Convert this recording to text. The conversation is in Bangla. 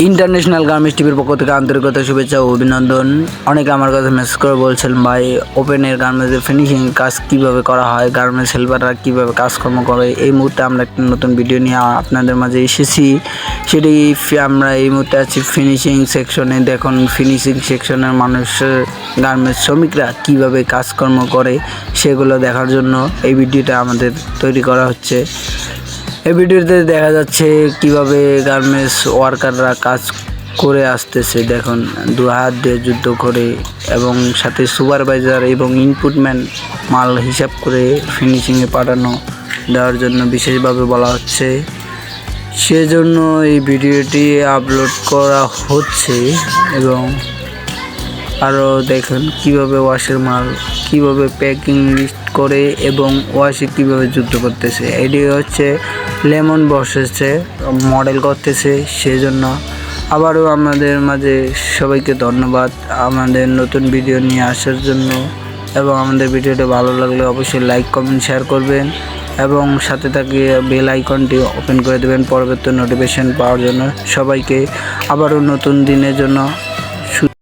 ইন্টারন্যাশনাল গার্মেন্টস টিভির পক্ষ থেকে আন্তরিকতা, শুভেচ্ছা ও অভিনন্দন। অনেকে আমার কাছে মেসেজ করে বলছেন, ভাই ওপেনের গার্মেন্টসের ফিনিশিং কাজ কীভাবে করা হয়? গার্মেন্টস হেল্পাররা কীভাবে কাজকর্ম করে? এই মুহূর্তে আমরা একটা নতুন ভিডিও নিয়ে আপনাদের মাঝে এসেছি। সেটি আমরা এই মুহূর্তে আছি ফিনিশিং সেকশনে দেখুন ফিনিশিং সেকশনের মানুষের গার্মেন্টস শ্রমিকরা কীভাবে কাজকর্ম করে, সেগুলো দেখার জন্য এই ভিডিওটা আমাদের তৈরি করা হচ্ছে। এই ভিডিওতে দেখা যাচ্ছে কীভাবে গার্মেন্টস ওয়ার্কাররা কাজ করে আসতেছে। দেখুন, দু হাত দিয়ে যুদ্ধ করে এবং সাথে সুপারভাইজার এবং ইনপুটম্যান মাল হিসাব করে ফিনিশিংয়ে পাঠানো দেওয়ার জন্য বিশেষভাবে বলা হচ্ছে। সেজন্য এই ভিডিওটি আপলোড করা হচ্ছে এবং আরও দেখুন কীভাবে ওয়াশের মাল, কীভাবে প্যাকিং লিস্ট করে এবং ওয়াশে কীভাবে যুদ্ধ করতেছে। এটি হচ্ছে লেমন বসেছে মডেল করতেছে, সেজন্য আবারও আমাদের মাঝে সবাইকে ধন্যবাদ আমাদের নতুন ভিডিও নিয়ে আসার জন্য। এবং আমাদের ভিডিওটা ভালো লাগলে অবশ্যই লাইক কমেন্ট শেয়ার করবেন এবং সাথে থাকি বেল আইকনটি ওপেন করে দেবেন পরবর্তী নোটিফিকেশন পাওয়ার জন্য। সবাইকে আবারও নতুন দিনের জন্য